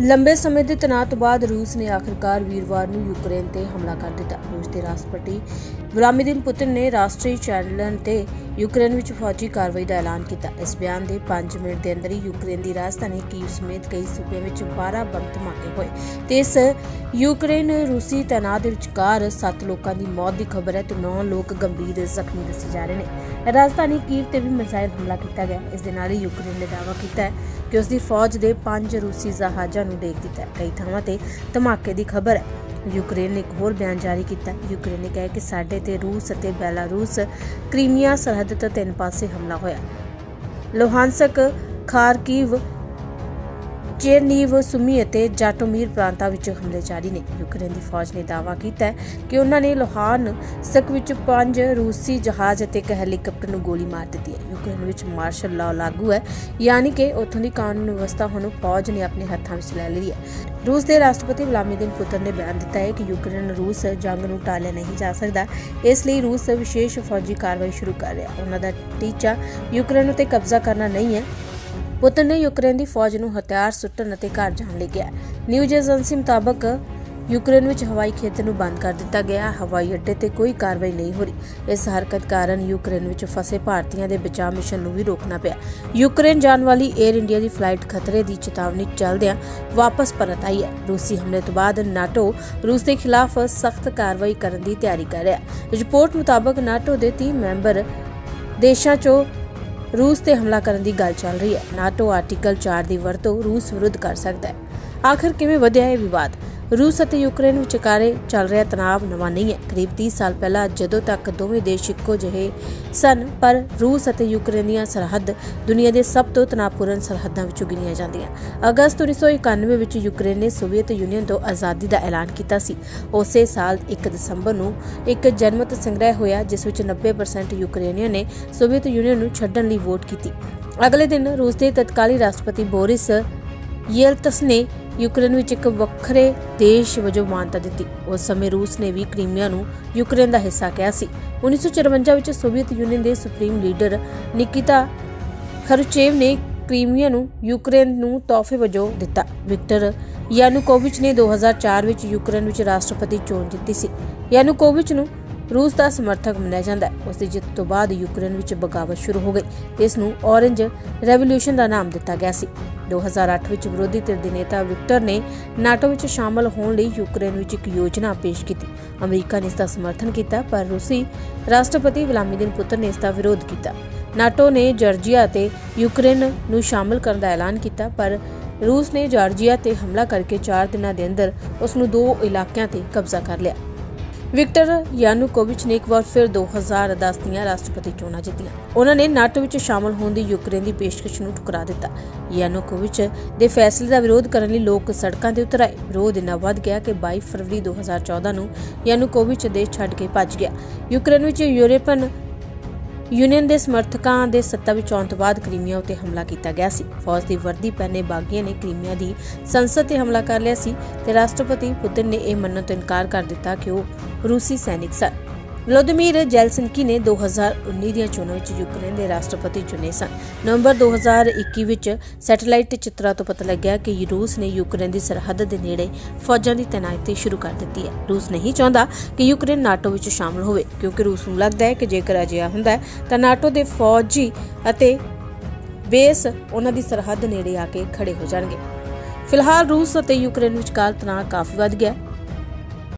ਲੰਬੇ ਸਮੇਂ ਦੇ ਤਣਾਅ ਤੋਂ ਬਾਅਦ ਰੂਸ ਨੇ ਆਖਰਕਾਰ ਵੀਰਵਾਰ ਨੂੰ ਯੂਕਰੇਨ ਤੇ ਹਮਲਾ ਕਰ ਦਿੱਤਾ। ਰੂਸ ਦੇ ਰਾਸ਼ਟਰਪਤੀ ਵਲਾਦੀਮੀਰ ਪੁਤਿਨ ਨੇ ਰਾਸ਼ਟਰੀ ਚੈਨਲ ਤੇ ਯੂਕਰੇਨ ਵਿੱਚ ਫੌਜੀ ਕਾਰਵਾਈ ਦਾ ਐਲਾਨ ਕੀਤਾ। ਇਸ ਬਿਆਨ ਦੇ 5 ਮਿੰਟ ਦੇ ਅੰਦਰ ਹੀ ਯੂਕਰੇਨ ਦੀ ਰਾਜਧਾਨੀ ਕੀਵ ਸਮੇਤ ਕਈ ਸੂਬਿਆਂ ਵਿੱਚ 12 ਬੰਬ ਧਮਾਕੇ ਹੋਏ ਤੇ ਇਸ ਯੂਕਰੇਨ ਰੂਸੀ ਤਣਾਅ ਦੇ ਵਿਚਕਾਰ 7 ਲੋਕਾਂ ਦੀ ਮੌਤ ਦੀ ਖਬਰ ਹੈ ਤੇ 9 ਲੋਕ ਗੰਭੀਰ ਜ਼ਖਮੀ ਦੱਸੇ ਜਾ ਰਹੇ ਨੇ। ਰਾਜਧਾਨੀ ਕੀਵ ਤੇ ਵੀ ਮਿਸਾਈਲ ਹਮਲਾ ਕੀਤਾ ਗਿਆ। ਇਸ ਦੇ ਨਾਲ ਹੀ ਯੂਕਰੇਨ ਨੇ ਦਾਅਵਾ ਕੀਤਾ ਹੈ ਕਿ ਉਸ ਦੀ ਫੌਜ ਦੇ 5 ਰੂਸੀ ਜਹਾਜ਼ਾਂ ਨੂੰ ਡੇਗ ਦਿੱਤਾ ਹੈ। ਕਈ ਥਾਵਾਂ ਤੇ ਧਮਾਕੇ ਦੀ ਖਬਰ ਹੈ। ਯੂਕਰੇਨ ਨੇ ਇੱਕ ਹੋਰ ਬਿਆਨ ਜਾਰੀ ਕੀਤਾ। ਯੂਕਰੇਨ ਨੇ ਕਿਹਾ ਕਿ ਸਾਡੇ ਤੇ ਰੂਸ ਅਤੇ ਬੈਲਾਰੂਸ ਕ੍ਰੀਮੀਆ ਸਰਹੱਦ ਤੋਂ ਤਿੰਨ ਪਾਸੇ ਹਮਲਾ ਹੋਇਆ। ਲੋਹਾਂਸਕ, ਖਾਰਕੀਵ ਚੇਰਨੀਵ ਸੁਮੀ ਅਤੇ ਜਾਟੋਮੀਰ ਪ੍ਰਾਂਤਾਂ ਵਿੱਚ ਹਮਲੇ ਜਾਰੀ ਨੇ, ਯੂਕਰੇਨ ਦੀ ਫੌਜ ਨੇ ਦਾਅਵਾ ਕੀਤਾ ਹੈ ਕਿ ਉਹਨਾਂ ਨੇ ਲੋਹਾਨ ਸਕ ਵਿੱਚ ਪੰਜ ਰੂਸੀ ਜਹਾਜ਼ ਅਤੇ ਇੱਕ ਹੈਲੀਕਾਪਟਰ ਨੂੰ ਗੋਲੀ ਮਾਰ ਦਿੱਤੀ ਹੈ। ਯੂਕਰੇਨ ਵਿੱਚ ਮਾਰਸ਼ਲ ਲਾਅ ਲਾਗੂ ਹੈ, ਯਾਨੀ ਕਿ ਉੱਥੋਂ ਦੀ ਕਾਨੂੰਨ ਵਿਵਸਥਾ ਹੁਣ ਫੌਜ ਨੇ ਆਪਣੇ ਹੱਥਾਂ ਵਿੱਚ ਲੈ ਲਈ ਹੈ। ਰੂਸ ਦੇ ਰਾਸ਼ਟਰਪਤੀ ਵਲਾਦੀਮੀਰ ਪੁਤਿਨ ਨੇ ਬਿਆਨ ਦਿੱਤਾ ਹੈ ਕਿ ਯੂਕਰੇਨ ਰੂਸ ਜੰਗ ਨੂੰ ਟਾਲਿਆ ਨਹੀਂ ਜਾ ਸਕਦਾ, ਇਸ ਲਈ ਰੂਸ ਵਿਸ਼ੇਸ਼ ਫੌਜੀ ਕਾਰਵਾਈ ਸ਼ੁਰੂ ਕਰ ਰਿਹਾ ਉਹਨਾਂ ਦਾ ਟੀਚਾ ਯੂਕਰੇਨ ਉਤੇ ਕਬਜ਼ਾ ਕਰਨਾ ਨਹੀਂ ਹੈ। ਪੁਤਿਨ ਨੇ ਯੂਕਰੇਨ ਦੀ ਫੌਜ ਨੂੰ ਹਥਿਆਰ ਸੁੱਟਣ ਅਤੇ ਘਰ ਜਾਣ ਲਈ ਕਿਹਾ। ਨਿਊਜ਼ ਏਜੰਸੀ ਮੁਤਾਬਕ ਯੂਕਰੇਨ ਵਿੱਚ ਹਵਾਈ ਖੇਤਰ ਨੂੰ ਬੰਦ ਕਰ ਦਿੱਤਾ ਗਿਆ। ਹਵਾਈ ਅੱਡੇ ਤੇ ਕੋਈ ਕਾਰਵਾਈ ਨਹੀਂ ਹੋ ਰਹੀ। ਇਸ ਹਰਕਤ ਕਾਰਨ ਯੂਕਰੇਨ ਵਿੱਚ ਫਸੇ ਭਾਰਤੀਆਂ ਦੇ ਬਚਾਅ ਮਿਸ਼ਨ ਨੂੰ ਵੀ ਰੋਕਣਾ ਪਿਆ। ਯੂਕਰੇਨ ਜਾਣ ਵਾਲੀ 에ਅਰ ਇੰਡੀਆ ਦੀ ਫਲਾਈਟ ਖਤਰੇ ਦੀ ਚੇਤਾਵਨੀ ਚੱਲਦਿਆਂ ਵਾਪਸ ਪਰਤ ਆਈ ਹੈ। ਰੂਸੀ ਹਮਲੇ ਤੋਂ ਬਾਅਦ ਨਾਟੋ ਰੂਸ ਦੇ ਖਿਲਾਫ ਸਖਤ ਕਾਰਵਾਈ ਕਰਨ ਦੀ ਤਿਆਰੀ ਕਰ ਰਿਹਾ। ਰਿਪੋਰਟ ਮੁਤਾਬਕ ਨਾਟੋ ਦੇ 30 ਮੈਂਬਰ ਦੇਸ਼ਾਂ 'ਚੋਂ ਰੂਸ ਤੇ ਹਮਲਾ ਕਰਨ ਦੀ ਗੱਲ ਚੱਲ ਰਹੀ ਹੈ। ਨਾਟੋ ਆਰਟੀਕਲ 4 ਦੀ ਵਰਤੋਂ ਰੂਸ ਵਿਰੁੱਧ ਕਰ ਸਕਦਾ ਹੈ। ਆਖਰ ਕਿਵੇਂ ਵਧਿਆ ਇਹ ਵਿਵਾਦ? ਰੂਸ ਅਤੇ ਯੂਕਰੇਨ ਵਿਚਕਾਰੇ ਚੱਲ ਰਿਹਾ ਤਣਾਅ ਨਵਾਂ ਨਹੀਂ ਹੈ। ਕਰੀਬ 30 ਸਾਲ ਪਹਿਲਾਂ ਜਦੋਂ ਤੱਕ ਦੋਵੇਂ ਦੇਸ਼ ਇੱਕੋ ਜਿਹੇ ਸਨ, ਪਰ ਰੂਸ ਅਤੇ ਯੂਕਰੇਨ ਦੀਆਂ ਸਰਹੱਦ ਦੁਨੀਆ ਦੇ ਸਭ ਤੋਂ ਤਣਾਅਪੂਰਨ ਸਰਹੱਦਾਂ ਵਿੱਚੋਂ ਗਿਣੀਆਂ ਜਾਂਦੀਆਂ। ਅਗਸਤ 1991 ਵਿੱਚ ਯੂਕਰੇਨ ਨੇ ਸੋਵੀਅਤ ਯੂਨੀਅਨ ਤੋਂ ਆਜ਼ਾਦੀ ਦਾ ਐਲਾਨ ਕੀਤਾ ਸੀ। ਉਸੇ ਸਾਲ 1 ਦਸੰਬਰ ਨੂੰ ਇੱਕ ਜਨਮਤ ਸੰਗ੍ਰਹਿ ਹੋਇਆ, ਜਿਸ ਵਿੱਚ 90% ਯੂਕਰੇਨੀਅਨ ਨੇ ਸੋਵੀਅਤ ਯੂਨੀਅਨ ਨੂੰ ਛੱਡਣ ਲਈ ਵੋਟ ਕੀਤੀ। ਅਗਲੇ ਦਿਨ ਰੂਸ ਦੇ ਤਤਕਾਲੀ ਰਾਸ਼ਟਰਪਤੀ ਬੋਰਿਸ ਯੇਲਤਸ ਨੇ ਯੂਕਰੇਨ ਵਿੱਚ ਇੱਕ ਵੱਖਰੇ ਦੇਸ਼ ਵਜੋਂ ਮਾਨਤਾ ਦਿੱਤੀ। ਉਸ ਸਮੇਂ ਰੂਸ ਨੇ ਵੀ ਕ੍ਰੀਮੀਆ ਨੂੰ ਯੂਕਰੇਨ ਦਾ ਹਿੱਸਾ ਕਿਹਾ ਸੀ। 1954 ਵਿੱਚ ਸੋਵੀਅਤ ਯੂਨੀਅਨ ਦੇ ਸੁਪਰੀਮ ਲੀਡਰ ਨਿਕਿਤਾ ਖਰੁਚੇਵ ਨੇ ਕ੍ਰੀਮੀਆ ਨੂੰ ਯੂਕਰੇਨ ਨੂੰ ਤੋਹਫੇ ਵਜੋਂ ਦਿੱਤਾ। ਵਿਕਟਰ ਯਾਨੂਕੋਵਿਚ ਨੇ 2004 ਵਿੱਚ ਯੂਕਰੇਨ ਵਿੱਚ ਰਾਸ਼ਟਰਪਤੀ ਚੋਣ ਜਿੱਤੀ ਸੀ। ਯਾਨੂਕੋਵਿਚ ਨੂੰ ਰੂਸ ਦਾ ਸਮਰਥਕ ਮੰਨਿਆ ਜਾਂਦਾ ਹੈ। ਉਸ ਦੀ ਜਿੱਤ ਤੋਂ ਬਾਅਦ ਯੂਕਰੇਨ ਵਿੱਚ ਬਗਾਵਤ ਸ਼ੁਰੂ ਹੋ ਗਈ। ਤੇ ਇਸ ਨੂੰ ਔਰੰਜ ਰੈਵੋਲੂਸ਼ਨ ਦਾ ਨਾਮ ਦਿੱਤਾ ਗਿਆ ਸੀ। 2008 ਵਿੱਚ ਵਿਰੋਧੀ ਧਿਰ ਦੇ ਨੇਤਾ ਵਿਕਟਰ ਨੇ ਨਾਟੋ ਵਿੱਚ ਸ਼ਾਮਲ ਹੋਣ ਲਈ ਯੂਕਰੇਨ ਵਿੱਚ ਇੱਕ ਯੋਜਨਾ ਪੇਸ਼ ਕੀਤੀ। ਅਮਰੀਕਾ ਨੇ ਇਸ ਦਾ ਸਮਰਥਨ ਕੀਤਾ, ਪਰ ਰੂਸੀ ਰਾਸ਼ਟਰਪਤੀ ਵਲਾਦੀਮੀਰ ਪੁਤਿਨ ਨੇ ਇਸ ਦਾ ਵਿਰੋਧ ਕੀਤਾ। ਨਾਟੋ ਨੇ ਜਾਰਜੀਆ ਅਤੇ ਯੂਕਰੇਨ ਨੂੰ ਸ਼ਾਮਲ ਕਰਨ ਦਾ ਐਲਾਨ ਕੀਤਾ, ਪਰ ਰੂਸ ਨੇ ਜਾਰਜੀਆ ਤੇ ਹਮਲਾ ਕਰਕੇ 4 ਦਿਨਾਂ ਦੇ ਅੰਦਰ ਉਸ ਨੂੰ ਦੋ ਇਲਾਕਿਆਂ ਤੇ ਕਬਜ਼ਾ ਕਰ ਲਿਆ। ਵਿਕਟਰ ਯਾਨੂਕੋਵਿਚ ਨੇ ਇੱਕ ਵਾਰ ਫਿਰ 2010 ਦੀਆਂ ਰਾਸ਼ਟਰਪਤੀ ਚੋਣਾਂ ਜਿੱਤੀਆਂ। ਉਹਨਾਂ ਨੇ ਨਾਟੋ ਵਿੱਚ ਸ਼ਾਮਲ ਹੋਣ ਦੀ ਯੂਕਰੇਨ ਦੀ ਪੇਸ਼ਕਸ਼ ਨੂੰ ਠੁਕਰਾ ਦਿੱਤਾ। ਯਾਨੂਕੋਵਿਚ ਦੇ ਫੈਸਲੇ ਦਾ ਵਿਰੋਧ ਕਰਨ ਲਈ ਲੋਕ ਸੜਕਾਂ ਤੇ ਉਤਰ ਆਏ। ਵਿਰੋਧ ਇੰਨਾ ਵੱਧ ਗਿਆ ਕਿ 22 ਫਰਵਰੀ 2014 ਨੂੰ ਯਾਨੂਕੋਵਿਚ ਦੇਸ਼ ਛੱਡ ਕੇ ਭੱਜ ਗਿਆ। ਯੂਕਰੇਨ ਵਿੱਚ ਯੂਰੋਪੀਅਨ ਯੂਨੀਅਨ ਦੇ ਸਮਰਥਕਾਂ ਦੇ ਸੱਤਾ ਵਿੱਚ ਆਉਣ ਤੋਂ ਬਾਅਦ ਕ੍ਰੀਮੀਆ ਉਤੇ ਹਮਲਾ ਕੀਤਾ ਗਿਆ ਸੀ। ਫੌਜ ਦੀ ਵਰਦੀ ਪਹਿਨੇ ਬਾਗੀਆਂ ਨੇ ਕ੍ਰੀਮੀਆ ਦੀ ਸੰਸਦ ਤੇ ਹਮਲਾ ਕਰ ਲਿਆ ਸੀ ਤੇ ਰਾਸ਼ਟਰਪਤੀ ਪੁਤਿਨ ਨੇ ਇਹ ਮੰਨਣ ਤੋਂ ਇਨਕਾਰ ਕਰ ਦਿੱਤਾ ਕਿ ਉਹ ਰੂਸੀ ਸੈਨਿਕ ਸਨ। ਵਲੋਦੀਮੀਰ ਜੈਲਸਿਨਕੀ ਨੇ 2019 ਦੀਆਂ ਚੋਣਾਂ ਵਿੱਚ ਯੂਕਰੇਨ ਦੇ ਰਾਸ਼ਟਰਪਤੀ ਚੁਣੇ ਸਨ। ਨਵੰਬਰ 2021 ਵਿੱਚ ਸੈਟੇਲਾਈਟ ਚਿੱਤਰਾਂ ਤੋਂ ਪਤਾ ਲੱਗਿਆ ਕਿ ਰੂਸ ਨੇ ਯੂਕਰੇਨ ਦੀ ਸਰਹੱਦ ਦੇ ਨੇੜੇ ਫੌਜਾਂ ਦੀ ਤੈਨਾਤੀ ਸ਼ੁਰੂ ਕਰ ਦਿੱਤੀ ਹੈ। ਰੂਸ ਨਹੀਂ ਚਾਹੁੰਦਾ ਕਿ ਯੂਕਰੇਨ ਨਾਟੋ ਵਿੱਚ ਸ਼ਾਮਲ ਹੋਵੇ, ਕਿਉਂਕਿ ਰੂਸ ਨੂੰ ਲੱਗਦਾ ਹੈ ਕਿ ਜੇਕਰ ਅਜਿਹਾ ਹੁੰਦਾ ਹੈ, ਤਾਂ ਨਾਟੋ ਦੇ ਫੌਜੀ ਅਤੇ ਬੇਸ ਉਹਨਾਂ ਦੀ ਸਰਹੱਦ ਨੇੜੇ ਆ ਕੇ ਖੜੇ ਹੋ ਜਾਣਗੇ। ਫਿਲਹਾਲ ਰੂਸ ਅਤੇ ਯੂਕਰੇਨ ਵਿਚਕਾਰ ਤਣਾਅ ਕਾਫੀ ਵੱਧ ਗਿਆ